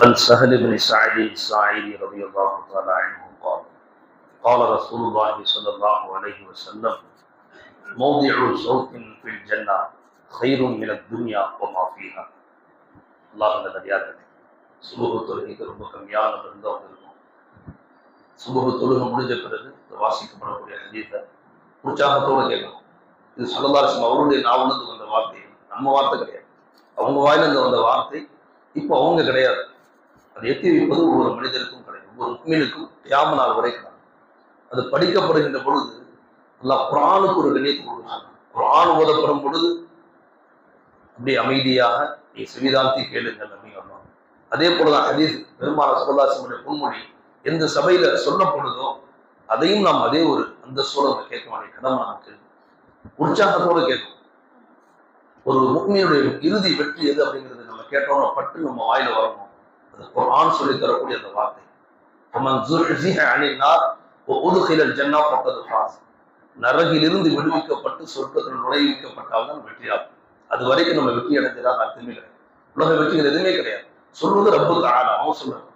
عن سهل بن سعد الساعدي رضي الله تعالى عنه قال قال رسول الله صلى الله عليه وسلم موضع صوت في الجنة خير من الدنيا وما فيها الله நல்லடியார்களே சுபுக தொழுகைக்கு ரொம்ப கம்மியான இருந்தவங்க இருக்கும் சுபுக தொழுகை முடிஞ்ச பிறகு இந்த வாசிக்கப்படக்கூடிய ஹதீஸை உற்சாகத்தோடு கேட்கணும் இது சொல்லதாரசம் அவருடைய நாவலந்து வந்த வார்த்தை நம்ம வார்த்தை கிடையாது அவங்க வாயிலிருந்து வந்த வார்த்தை இப்போ அவங்க கிடையாது அதை எத்தி வைப்பது ஒவ்வொரு மனிதருக்கும் கிடைக்கும். ஒவ்வொரு உண்மையிலுக்கும் யாம நாள் வரைக்கும் அது படிக்கப்படுகின்ற பொழுது நல்லா குரானுக்கு ஒரு கண்ணியத்தை கொடுக்குறாங்க குரான் ஓதப்படும் பொழுது அப்படியே அமைதியாக நீ செவிதாந்தி கேளுங்கள் அப்படின்னு சொன்னாங்க அதே போலதான் ஹதீஸ் பெருமான சுபதாசனுடைய பொன்மொழி எந்த சபையில சொல்லப்படுதோ அதையும் நாம் அதே ஒரு அந்த சூழலை கேட்க வேண்டிய கடமை நமக்கு உற்சாகத்தோடு கேட்கும் ஒரு முக்மியுடைய இறுதி வெற்றி எது அப்படிங்கிறது நம்ம கேட்டோம்னா பட்டு நம்ம வாயில வரணும். சொல்லி தரக்கூடிய அந்த வார்த்தை. நரகிலிருந்து விடுவிக்கப்பட்டு சொர்க்கத்தில் நுழைவிக்கப்பட்டால் வெற்றியாகும் அது வரைக்கும் நம்ம வெற்றி அடைஞ்சதாக அர்த்தமே கிடையாது. உலக வெற்றிகள் எதுவுமே கிடையாது. சொல்வது ரொம்ப தாழ அவன் சொல்றான்.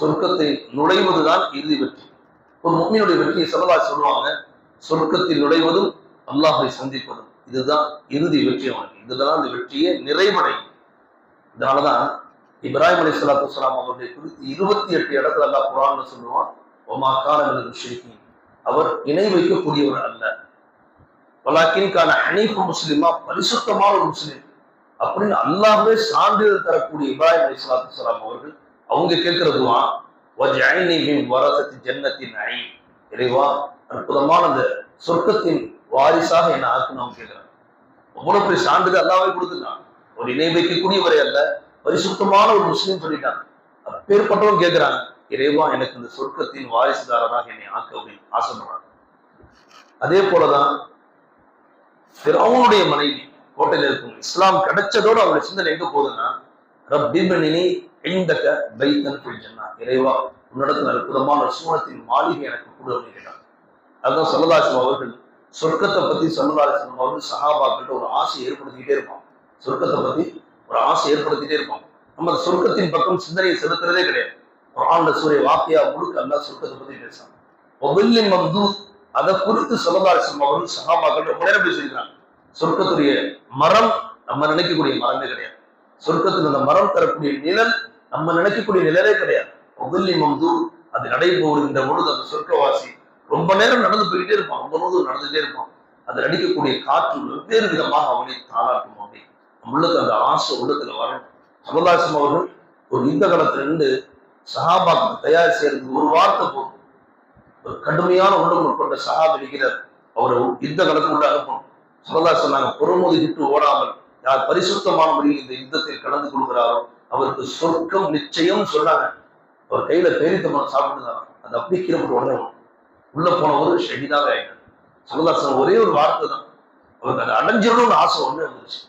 சொர்க்கத்தை நுழைவதுதான் இறுதி வெற்றி. ஒரு மும்மியுடைய வெற்றியை சொல்லலா சொல்லுவாங்க. சொர்க்கத்தில் நுழைவதும் அல்லாஹை சந்திப்பதும். இதுதான் இறுதி வெற்றி அவனுக்கு. இதுதான் அந்த வெற்றியே நிறைவடையும். இதனாலதான் இப்ராஹிம் அலி சலாத்து வலாம் அவருடைய குறித்து இருபத்தி எட்டு இடத்துல அல்லா குரான் சொல்லுவான் ஒமா காலம் ஷேகி அவர் இணை வைக்கக்கூடியவர் அல்ல. வலாக்கின்கான ஹனீஃபு முஸ்லிமா பரிசுத்தமான ஒரு முஸ்லீம். அப்படின்னு அல்லாஹ்வே சான்றிதழ் தரக்கூடிய இப்ராஹிம் அலி சலாத்து வலாம் அவர்கள் அவங்க கேட்கறதுவா? வரசத்தி ஜன்னத்தின் ஐ இறைவா அற்புதமான அந்த சொர்க்கத்தின் வாரிசாக என்ன ஆக்கணும் அவங்க கேட்கிறாங்க. அவ்வளவு பெரிய சான்றிதழ் அல்லாவே கொடுத்துருக்கான் ஒரு இணை வைக்கக்கூடியவரை அல்ல. பரிசுத்தமான ஒரு முஸ்லீம் சொல்லிட்டாங்க. அப்பேற்பட்டவங்க கேட்கிறாங்க இறைவா எனக்கு இந்த சொர்க்கத்தின் வாரிசுதாரராக என்னை ஆக்க அப்படின்னு ஆசைப்படுறாங்க அதே போலதான் பிறவனுடைய மனைவி கோட்டையில இருக்கும். இஸ்லாம் கிடைச்சதோட அவருடைய சிந்தனை எங்க போகுதுன்னா ரப்பிபனினி எந்தக்க பைத்தன் சொன்னா இறைவா உன்னிடத்துல அற்புதமான சூழத்தின் மாளிகை எனக்கு கொடு அப்படின்னு கேட்டாங்க. அதுதான் சொல்லதாசம் அவர்கள் சொர்க்கத்தை பத்தி சொல்லதாசம் அவர்கள் சகாபாக்கிட்ட ஒரு ஆசை ஏற்படுத்திக்கிட்டே இருப்பான் சொர்க்கத்தை பத்தி ஒரு ஆசை ஏற்படுத்திட்டே இருப்போம் நம்ம சொர்க்கத்தின் பக்கம் சிந்தனையை செலுத்துறதே கிடையாது. குரான்ல சூரிய வாக்கியா முழுக்க அல்லா சொர்க்கத்தை பத்தி பேசுறாங்க ஒவ்வொல்லின் மந்து அதை குறித்து சொல்லதாசம் அவர்கள் சகாபாக்கள் ரொம்ப நேரம் பேசியிருக்கிறாங்க சொர்க்கத்துடைய மரம் நம்ம நினைக்கக்கூடிய மரமே கிடையாது. சொர்க்கத்தில் அந்த மரம் தரக்கூடிய நிழல் நம்ம நினைக்கக்கூடிய நிழலே கிடையாது. ஒவ்வொல்லி மம்து அது நடைபெறுகின்ற பொழுது அந்த சொர்க்கவாசி ரொம்ப நேரம் நடந்து போயிட்டே இருப்பான். ரொம்ப நூறு நடந்துட்டே இருப்பான். அதில் அடிக்கக்கூடிய காற்று வெவ்வேறு விதமாக அவனை தாளாட்டும் அப்படி உள்ளத்துல அந்த ஆசை உள்ளத்துல வரணும் கமல்ஹாசன் அவர்கள் ஒரு யுத்த காலத்துல இருந்து சஹாபாக்கு தயார் செய்யறது ஒரு வார்த்தை போதும் ஒரு கடுமையான உள்ளம் கொண்ட சஹாப் இருக்கிறார். அவரை யுத்த காலத்துக்குள்ள அனுப்பணும். சமதா சொன்னாங்க பொறுமதி விட்டு ஓடாமல் யார் பரிசுத்தமான முறையில் இந்த யுத்தத்தில் கலந்து கொள்கிறாரோ அவருக்கு சொர்க்கம் நிச்சயம் சொன்னாங்க. அவர் கையில பேரித்தமான சாப்பிட்டுதான். அது அப்படி கீழப்பட்டு உடனே உள்ள போனவர் ஷஹீதாக ஆயிட்டார். சமதாசன் ஒரே ஒரு வார்த்தை தான். அவருக்கு அதை அடைஞ்சிடணும்னு ஆசை ஒண்ணு வந்துருச்சு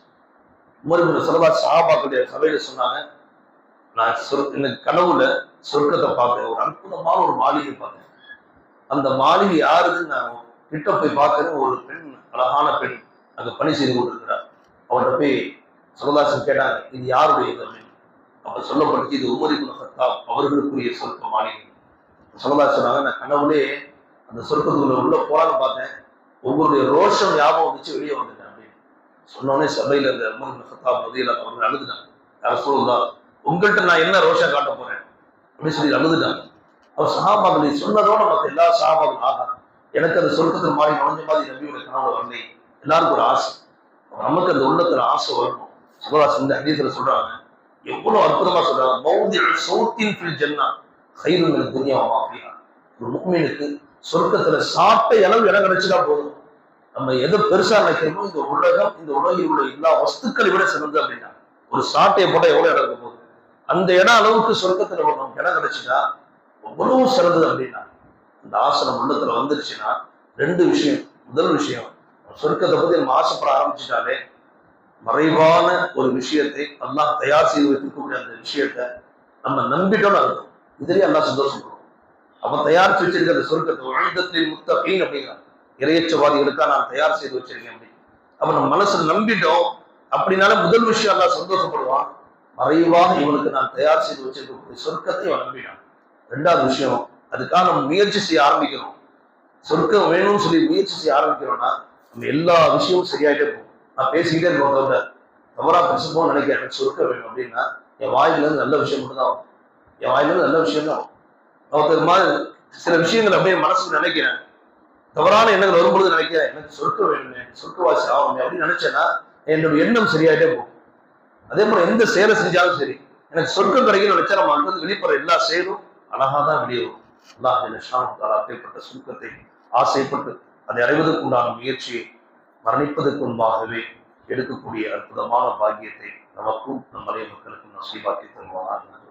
உமருக்கு சொல்லதா சாபாக்குடைய சபையில சொன்னாங்க நான் சொர் எனக்கு கனவுல சொர்க்கத்தை பார்த்தேன் ஒரு அற்புதமான ஒரு மாளிகை பார்த்தேன் அந்த மாளிகை யாருதுன்னு நான் கிட்ட போய் பார்க்கறேன். ஒரு பெண் அழகான பெண் அங்க பணி செய்து கொண்டிருக்கிறார். அவர்கிட்ட போய் சரதாசன் கேட்டாங்க இது யாருடைய தமிழ் அப்ப சொல்லப்பட்டு இது உமரி குலகத்தாப் அவர்களுக்குரிய சொர்க்க மாளிகை. சரதாசன் சொன்னாங்க நான் கனவுலே அந்த சொர்க்கத்துக்குள்ள உள்ள போலான்னு பார்த்தேன். ஒவ்வொருடைய ரோஷம் ஞாபகம் வந்துச்சு வெளியே வந்துட்டேன். சொன்னோடனே சபையில அந்த அம்மன் கத்தாப் முதலில் அவர்கள் அழுதுட்டான் யார் சொல்லுதா உங்கள்கிட்ட நான் என்ன ரோஷா காட்ட போறேன்? அப்படின்னு சொல்லி அழுதுட்டான் அவர் சகாபாக்களை சொன்னதோட மற்ற எல்லா சகாபாக்கள் ஆகா எனக்கு அந்த சொர்க்கத்தில் மாறி நுழைஞ்ச மாதிரி நம்பியோட கனவு வரலை எல்லாருக்கும் ஒரு ஆசை. நமக்கு அந்த உள்ளத்துல ஆசை வரணும். சுபராஸ் இந்த அதிகத்துல சொல்றாங்க எவ்வளவு அற்புதமா சொல்றாங்க மௌதி சௌத்தின் ஃபில் ஜென்னா கைதுங்களுக்கு துனியா அப்படின்னா ஒரு முக்மீனுக்கு சொர்க்கத்துல சாப்பிட்ட அளவு இடம் கிடைச்சிட்டா போதும். நம்ம எதை பெருசா நினைக்கிறோமோ இந்த உலகம் இந்த உலகில் உள்ள எல்லா வஸ்துக்களை விட சிறந்தது அப்படின்னா ஒரு சாட்டையை போட்டால் எவ்வளவு இடம் இருக்க போகுது? அந்த இடம் அளவுக்கு சொர்க்கத்துல நமக்கு இடம் கிடைச்சிட்டா எவ்வளவு சிறந்தது அப்படின்னா அந்த ஆசனம் உள்ளத்துல வந்துருச்சுன்னா ரெண்டு விஷயம் முதல் விஷயம் சொர்க்கத்தை பத்தி நம்ம ஆசைப்பட ஆரம்பிச்சுட்டாலே மறைவான ஒரு விஷயத்தை எல்லாம் தயார் செய்து வைத்திருக்கக்கூடிய அந்த விஷயத்த நம்ம நம்பிட்டோம்னு அர்த்தம். இதுலயே அல்லாஹ் சந்தோஷப்படுவோம் அவன் தயாரிச்சு வச்சிருக்க அந்த சொர்க்கத்தை வாழ்ந்தத்தில் அப்படின்னு அப்படிங்கிறான். இறையச்சவாதிகளுக்காக நான் தயார் செய்து வச்சிருக்கேன் அப்படின்னு அப்ப நம்ம மனசுல நம்பிட்டோம் அப்படின்னால முதல் விஷயம் அல்லாஹ் சந்தோஷப்படுவான். மறைவாக இவனுக்கு நான் தயார் செய்து வச்சிருக்கக்கூடிய சொர்க்கத்தை அவன் நம்பினான் ரெண்டாவது விஷயம் அதுக்காக நம்ம முயற்சி செய்ய ஆரம்பிக்கிறோம். சொர்க்கம் வேணும்னு சொல்லி முயற்சி செய்ய ஆரம்பிக்கிறோம்னா நம்ம எல்லா விஷயமும் சரியாயிட்டே போகும். நான் பேசிக்கிட்டே இருக்கோம் தவிர தவறா பேசும்போது நினைக்கிறேன் எனக்கு சொர்க்கம் வேணும் அப்படின்னா என் வாயில இருந்து நல்ல விஷயம் மட்டும்தான் ஆகும் என் வாயில இருந்து நல்ல விஷயம் தான் வரும். ஒருத்தர் மாதிரி சில விஷயங்கள் அப்படியே மனசுக்கு நினைக்கிறேன். தவறான எண்ணங்கள் வரும்பொழுது நினைக்கிறேன் எனக்கு சொர்க்கம் வேணுமே சொர்க்கவாசி ஆகணுமே அப்படின்னு நினைச்சேன்னா என்னோட எண்ணம் சரியாயிட்டே போகும். அதே போல எந்த செயலை செஞ்சாலும் சரி எனக்கு சொர்க்கம் கிடைக்கும் நினைச்சா நம்ம அங்கிருந்து வெளிப்படுற எல்லா செயலும் அழகா தான் வெளியே வரும். அல்லாஹ் தாரா அப்படிப்பட்ட சுருக்கத்தை ஆசைப்பட்டு அதை அடைவதற்கு உண்டான முயற்சியை மரணிப்பதற்கு முன்பாகவே எடுக்கக்கூடிய அற்புதமான பாக்கியத்தை நமக்கும் நம் மக்களுக்கும் நசீபாக்கி தருவாங்க